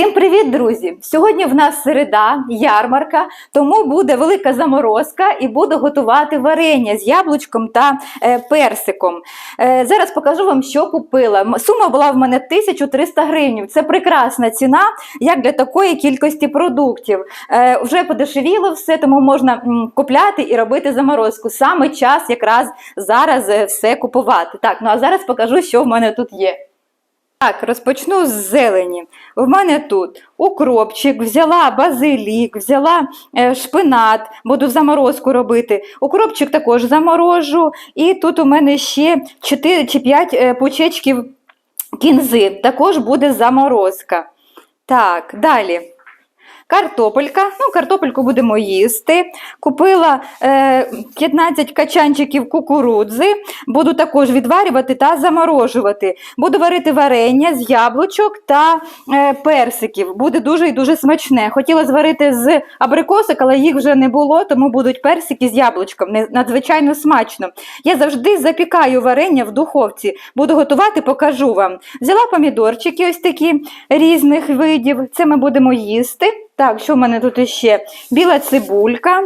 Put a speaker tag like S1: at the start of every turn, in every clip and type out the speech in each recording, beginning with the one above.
S1: Всім привіт, друзі! Сьогодні в нас середа, ярмарка, тому буде велика заморозка і буду готувати варення з яблучком та е, персиком. Е, зараз покажу вам, що купила. Сума була в мене 1300 гривень. Це прекрасна ціна, як для такої кількості продуктів. Е, вже подешевіло все, тому можна купляти і робити заморозку. Саме час якраз зараз все купувати. Так, ну а зараз покажу, що в мене тут є. Так, розпочну з зелені. В мене тут укропчик, взяла базилік, взяла е, шпинат, буду заморозку робити. Укропчик також заморожу. І тут у мене ще 4 чи 5 пучечків кінзи. Також буде заморозка. Так, далі. Картопелька. Ну, картопельку будемо їсти. Купила е, 15 качанчиків кукурудзи. Буду також відварювати та заморожувати. Буду варити варення з яблучок та е, персиків. Буде дуже і дуже смачне. Хотіла зварити з абрикосок, але їх вже не було, тому будуть персики з яблучком. Надзвичайно смачно. Я завжди запікаю варення в духовці. Буду готувати, покажу вам. Взяла помідорчики ось такі різних видів. Це ми будемо їсти. Так, що в мене тут іще? Біла цибулька.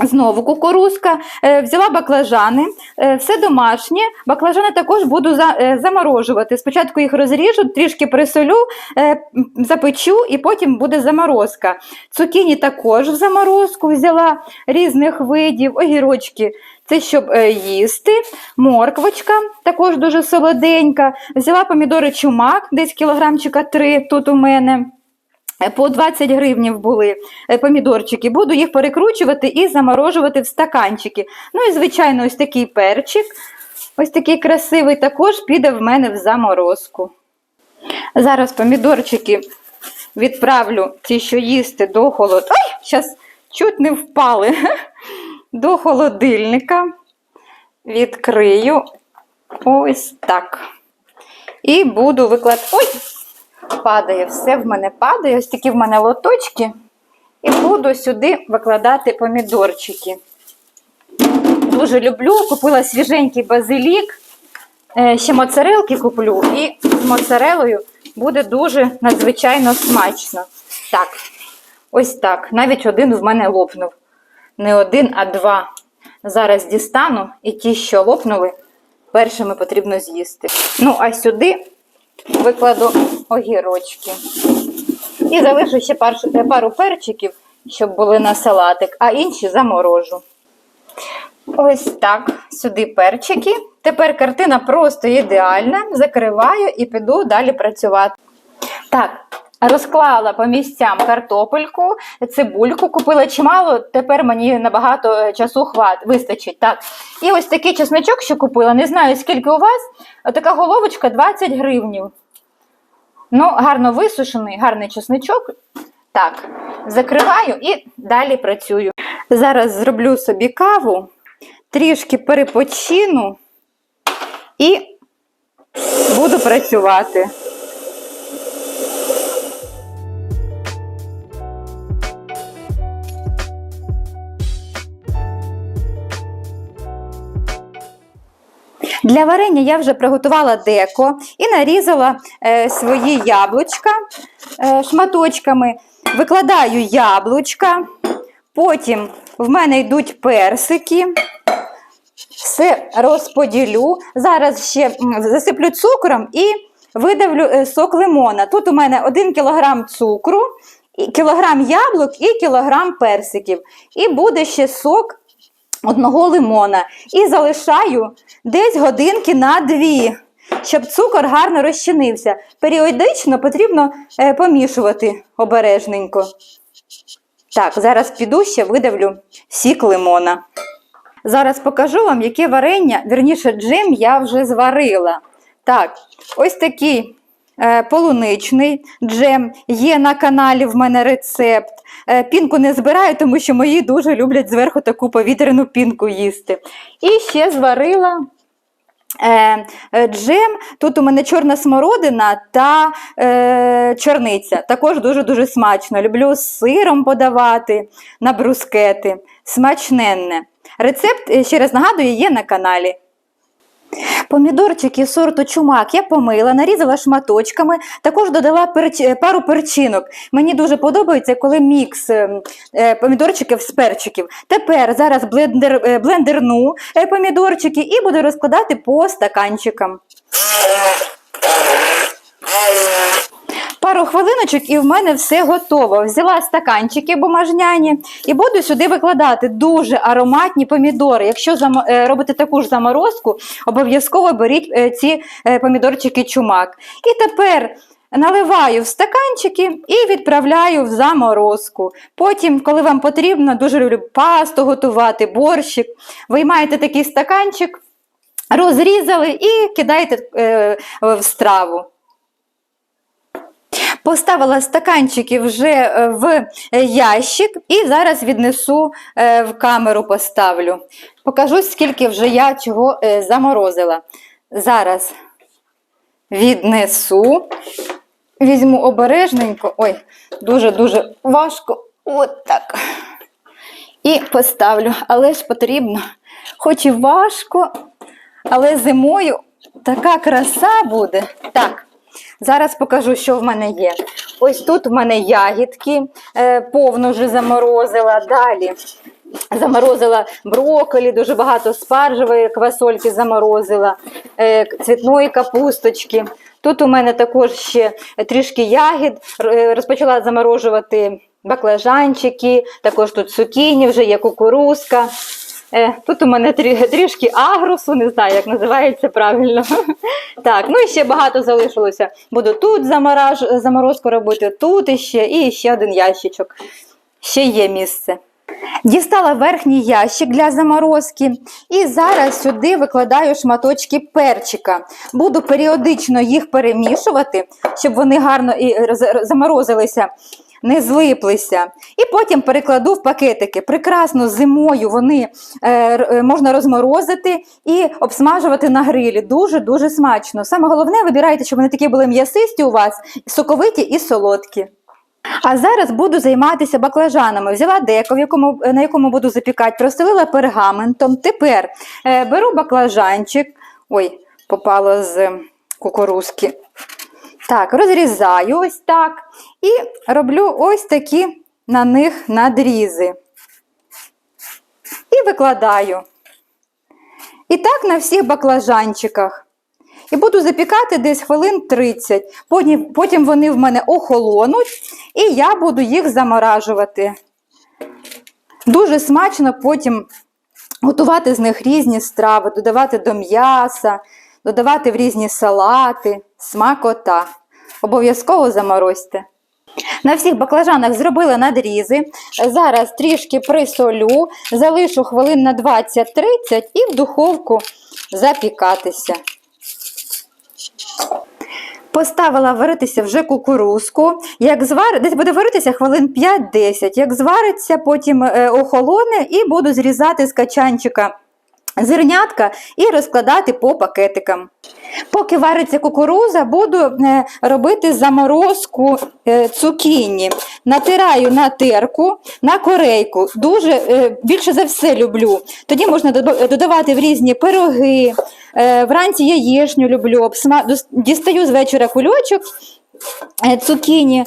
S1: Знову кукурузка, Е, взяла баклажани, Е, все домашнє. Баклажани також буду е, заморожувати. Спочатку їх розріжу, трішки присолю, запечу і потім буде заморозка. Цукіні також в заморозку взяла різних видів, огірочки. Це щоб їсти. Морквочка також дуже солоденька. Взяла помідори чумак, десь кілограмчика три тут у мене. Е, По 20 гривнів були е, помідорчики. Буду їх перекручувати і заморожувати в стаканчики. Ну і, звичайно, ось такий перчик. Ось такий красивий також піде в мене в заморозку. Зараз помідорчики відправлю ті, що їсти до холод... Ай, зараз чуть не впали. До холодильника. Відкрию ось так. І буду викладати. Ой! Падає, все в мене падає, ось такі в мене лоточки. І буду сюди викладати помідорчики. Дуже люблю, купила свіженький базилік, Е, ще моцарелки куплю, і з моцарелою буде дуже надзвичайно смачно. Так, ось так. Навіть один в мене лопнув. Не один, а два. Зараз дістану, і ті, що лопнули, першими потрібно з'їсти. Ну, а сюди викладу огірочки. І залишу ще пару, пару перчиків, щоб були на салатик, а інші заморожу. Ось так, сюди перчики. Тепер картина просто ідеальна. Закриваю і піду далі працювати. Так, розклала по місцям картопельку, цибульку, купила чимало, тепер мені набагато е, часу хват, вистачить. Так. І ось такий чесночок, що купила, не знаю, скільки у вас, така головочка 20 гривнів. Ну, гарно висушений, гарний чесничок. Так, закриваю і далі працюю. Зараз зроблю собі каву, трішки перепочину і буду працювати. Для варення я вже приготувала деко і нарізала е, свої яблучка е, шматочками. Викладаю яблучка, потім в мене йдуть персики. Все розподілю. Зараз ще засиплю цукром і видавлю е, сок лимона. Тут у мене 1 кг цукру, кілограм яблук і кілограм персиків. І буде ще сок одного лимона. І залишаю десь годинки на дві, щоб цукор гарно розчинився. Періодично потрібно е, помішувати обережненько. Так, зараз піду ще видавлю сік лимона. Зараз покажу вам, яке варення, вірніше, джем я вже зварила. Так, ось такий полуничний джем. Є на каналі в мене рецепт. Е, пінку не збираю, тому що мої дуже люблять зверху таку повітряну пінку їсти. І ще зварила е, е, джем. Тут у мене чорна смородина та е, чорниця. Також дуже-дуже смачно. Люблю з сиром подавати на брускети. Смачненне. Рецепт, е, ще раз нагадую, є на каналі. Помідорчики сорту чумак я помила, нарізала шматочками, також додала перч... е, пару перчинок. Мені дуже подобається, коли мікс е, е, помідорчиків з перчиків. Тепер зараз блендер... блендерну помідорчики і буду розкладати по стаканчикам. Пару хвилиночок і в мене все готово. Взяла стаканчики бумажняні і буду сюди викладати дуже ароматні помідори. Якщо е, робите таку ж заморозку, обов'язково беріть е, ці е, помідорчики чумак. І тепер наливаю в стаканчики і відправляю в заморозку. Потім, коли вам потрібно, дуже люблю пасту готувати, борщик, виймаєте такий стаканчик, розрізали і кидаєте в страву. Поставила стаканчики вже е, в ящик і зараз віднесу е, в камеру поставлю. Покажу, скільки вже я чого е, заморозила. Зараз віднесу, візьму обережненько, ой, дуже-дуже важко. От так. І поставлю. Але ж потрібно, хоч і важко, але зимою така краса буде. Так. Зараз покажу, що в мене є. Ось тут в мене ягідки, е, повну вже заморозила. Далі заморозила брокколі, дуже багато спаржевої квасольки заморозила, е, цвітної капусточки. Тут у мене також ще трішки ягід. Розпочала заморожувати баклажанчики, також тут цукіні, вже є кукурузка. Е, Тут у мене трішки агрусу, не знаю, як називається правильно. Так, ну і ще багато залишилося. Буду тут заморож, заморозку робити, тут іще, і ще один ящичок. Ще є місце. Дістала верхній ящик для заморозки і зараз сюди викладаю шматочки перчика. Буду періодично їх перемішувати, щоб вони гарно і заморозилися, не злиплися. І потім перекладу в пакетики. Прекрасно зимою вони е, е, можна розморозити і обсмажувати на грилі. Дуже-дуже смачно. Саме головне, вибирайте, щоб вони такі були м'ясисті у вас, соковиті і солодкі. А зараз буду займатися баклажанами. Взяла деко, в якому, на якому буду запікати, простелила пергаментом. Тепер е, беру баклажанчик. Ой, попало з кукурузки. Так, розрізаю ось так. І роблю ось такі на них надрізи. І викладаю. І так на всіх баклажанчиках. І буду запікати десь хвилин 30. Потім, вони в мене охолонуть, і я буду їх заморажувати. Дуже смачно потім готувати з них різні страви, додавати до м'яса, додавати в різні салати, смакота. Обов'язково заморозьте. На всіх баклажанах зробила надрізи. Зараз трішки присолю, залишу хвилин на 20-30 і в духовку запікатися. Поставила варитися вже кукурузку. Як звар... Десь буде варитися хвилин 5-10. Як звариться, потім е, охолоне і буду зрізати з качанчика зернятка і розкладати по пакетикам. Поки вариться кукуруза, буду е, робити заморозку е, цукіні. Натираю на терку, на корейку. Дуже е, більше за все люблю. Тоді можна додавати в різні пироги. Вранці яєчню люблю. Дістаю з вечора кульочок цукіні.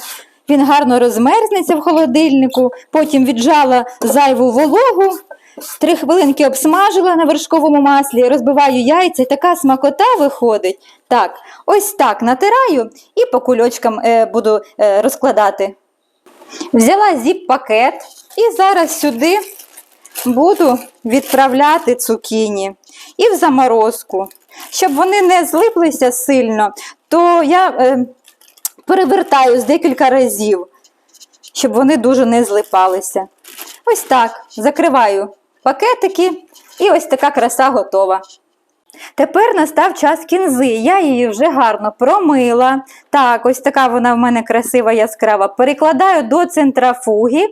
S1: Він гарно розмерзнеться в холодильнику, потім віджала зайву вологу, три хвилинки обсмажила на вершковому маслі, розбиваю яйця, і така смакота виходить. Так, ось так натираю і по кульочкам е, буду е, розкладати. Взяла зіп-пакет і зараз сюди буду відправляти цукіні і в заморозку. Щоб вони не злиплися сильно, то я е, перевертаю з декілька разів, щоб вони дуже не злипалися. Ось так. Закриваю пакетики, і ось така краса готова. Тепер настав час кінзи. Я її вже гарно промила. Так, ось така вона в мене красива, яскрава. Перекладаю до центрафуги.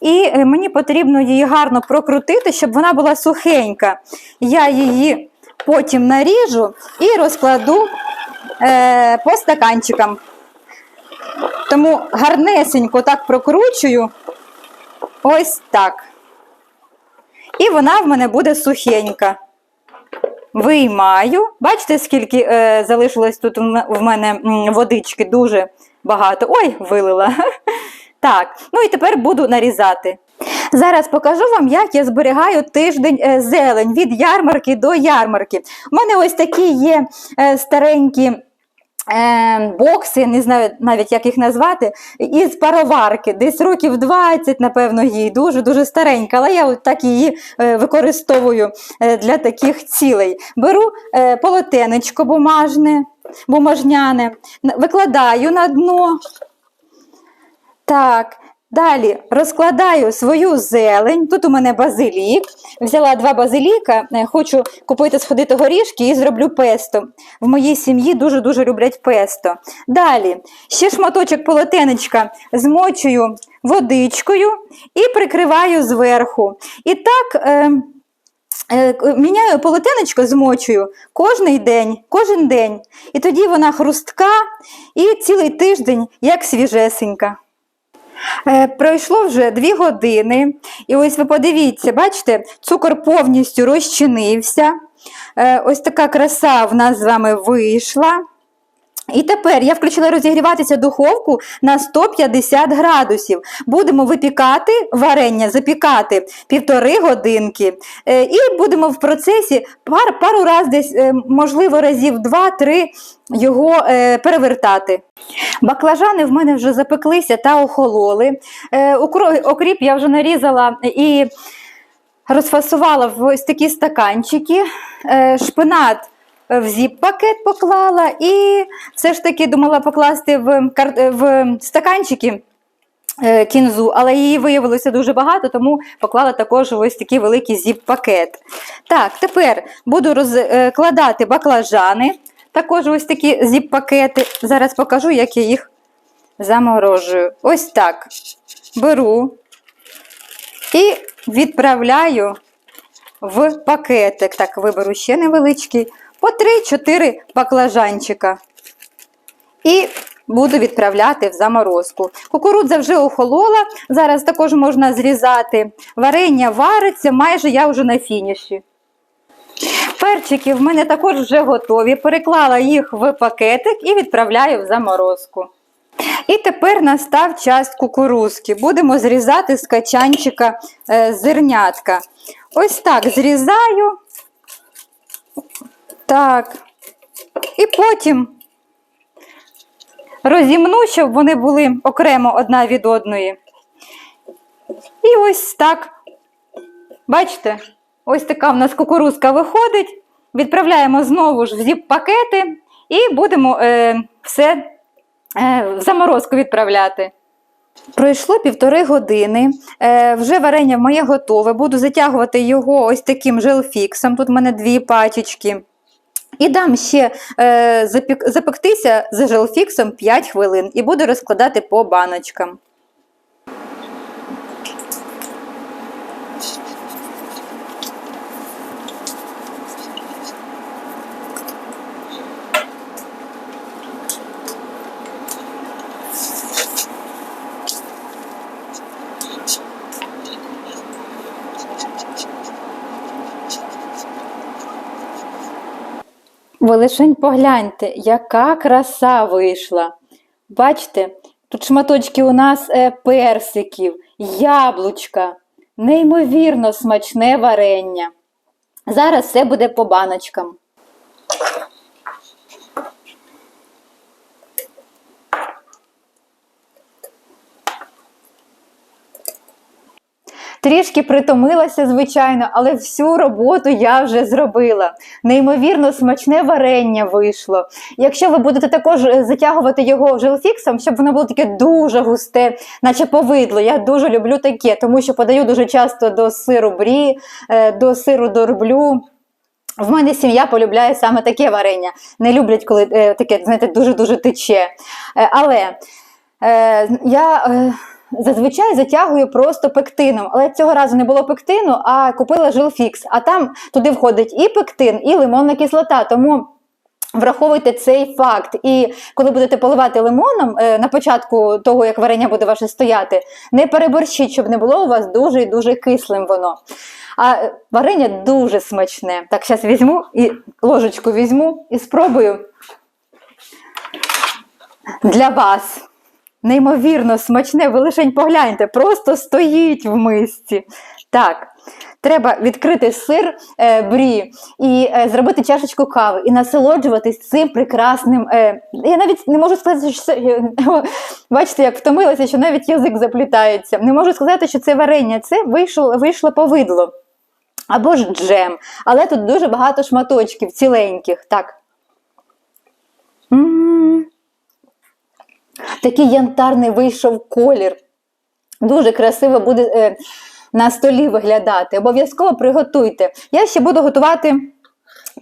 S1: І е, мені потрібно її гарно прокрутити, щоб вона була сухенька. Я її потім наріжу і розкладу е, по стаканчикам. Тому гарнесенько так прокручую. Ось так. І вона в мене буде сухенька. виймаю. Бачите, скільки е, залишилось тут в мене водички, дуже багато. Ой, вилила. Так, ну і тепер буду нарізати. Зараз покажу вам, як я зберігаю тиждень е, зелень від ярмарки до ярмарки. У мене ось такі є е, старенькі. Е, Бокси, не знаю навіть як їх назвати, із пароварки, десь років 20, напевно, їй дуже дуже старенька, але я так її е, використовую е, для таких цілей. Беру е, полотенечко бумажне, бумажняне, викладаю на дно. Так, далі розкладаю свою зелень. Тут у мене базилік. Взяла два базиліка, е, хочу купити сходити горішки і зроблю песто. В моїй сім'ї дуже-дуже люблять песто. Далі ще шматочок полотенечка змочую водичкою і прикриваю зверху. І так. Е, Е, Міняю полотенечко, змочую кожний день, кожен день. І тоді вона хрустка і цілий тиждень як свіжесенька. Е, Пройшло вже дві години, і ось ви подивіться, бачите, цукор повністю розчинився. Е, Ось така краса в нас з вами вийшла. І тепер я включила розігріватися духовку на 150 градусів. Будемо випікати варення, запікати півтори годинки. Е, І будемо в процесі пар, пару разів десь, е, можливо, разів два-три його е, перевертати. Баклажани в мене вже запеклися та охололи. Окріп я вже нарізала і розфасувала в ось такі стаканчики. Шпинат в зіп-пакет поклала, і все ж таки думала покласти в, в стаканчики. е, Кінзу, але її виявилося дуже багато, тому поклала також ось такий великий зіп-пакет. Так, тепер буду розкладати баклажани, також ось такі зіп-пакети. Зараз покажу, як я їх заморожую. Ось так. Беру і відправляю в пакетик. Так, виберу ще невеличкий, по 3-4 баклажанчика. І буду відправляти в заморозку. Кукурудза вже охолола, зараз також можна зрізати. Варення вариться, майже я вже на фініші. Перчики в мене також вже готові. Переклала їх в пакетик і відправляю в заморозку. І тепер настав час кукурузки. Будемо зрізати з качанчика е, зернятка. Ось так зрізаю. Так. І потім розімну, щоб вони були окремо одна від одної. І ось так. Бачите, ось така в нас кукурузка виходить. Відправляємо знову ж в зіп-пакети і будемо е, все е, в заморозку відправляти. Пройшло півтори години. Е, вже варення моє готове. Буду затягувати його ось таким желфіксом. Тут в мене дві пачечки. І дам ще е, запік, запектися за желфіксом 5 хвилин і буду розкладати по баночкам. Ви лишень погляньте, яка краса вийшла. Бачите, тут шматочки у нас е, персиків, яблучка, неймовірно смачне варення. Зараз все буде по баночкам. Трішки притомилася, звичайно, але всю роботу я вже зробила. Неймовірно смачне варення вийшло. Якщо ви будете також е, затягувати його желфіксом, щоб воно було таке дуже густе, наче повидло. Я дуже люблю таке, тому що подаю дуже часто до сиру брі, е, до сиру дорблю. В мене сім'я полюбляє саме таке варення. Не люблять, коли е, таке, знаєте, дуже-дуже тече. Але я. Зазвичай затягую просто пектином, але цього разу не було пектину, а купила жилфікс. А там туди входить і пектин, і лимонна кислота. Тому Враховуйте цей факт, і коли будете поливати лимоном е, на початку того, як варення буде ваше стояти, не переборщіть, щоб не було у вас дуже і дуже кислим воно. А е, варення дуже смачне. Так, зараз візьму і ложечку візьму і спробую для вас. Неймовірно смачне, ви лишень погляньте, просто стоїть в мисці. Так, треба відкрити сир е, брі і е, зробити чашечку кави і насолоджуватись цим прекрасним. Е, я навіть не можу сказати, що це. бачите, як втомилася, що навіть язик заплітається. Не можу сказати, що це варення, це вийшло, вийшло повидло. Або ж джем. Але тут дуже багато шматочків ціленьких. Так. Такий янтарний вийшов колір. Дуже красиво буде е, на столі виглядати. Обов'язково приготуйте. Я ще буду готувати.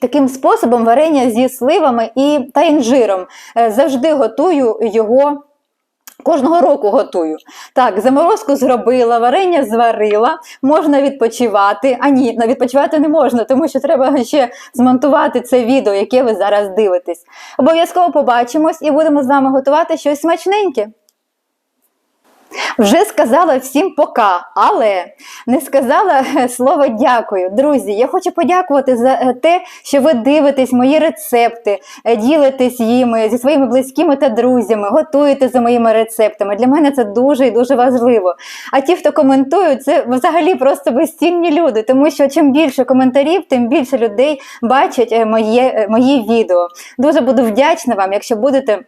S1: Таким способом варення зі сливами і та інжиром. Е, Завжди готую його. Кожного року готую. Так, заморозку зробила, варення зварила, можна відпочивати. А ні, на- відпочивати не можна, тому що треба ще змонтувати це відео, яке ви зараз дивитесь. Обов'язково побачимось і будемо з вами готувати щось смачненьке. Вже сказала всім пока, але не сказала слово дякую. Друзі, я хочу подякувати за е, те, що ви дивитесь мої рецепти, е, ділитесь їми зі своїми близькими та друзями, готуєте за моїми рецептами. Для мене це дуже і дуже важливо. А ті, хто коментують, це взагалі просто безцінні люди, тому що чим більше коментарів, тим більше людей бачать е, моє, мої відео. Дуже буду вдячна вам, якщо будете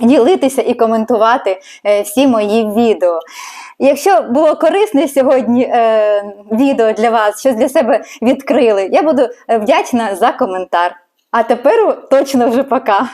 S1: ділитися і коментувати е, всі мої відео. Якщо було корисне сьогодні е, відео для вас, щось для себе відкрили, я буду е, вдячна за коментар. А тепер точно вже пока.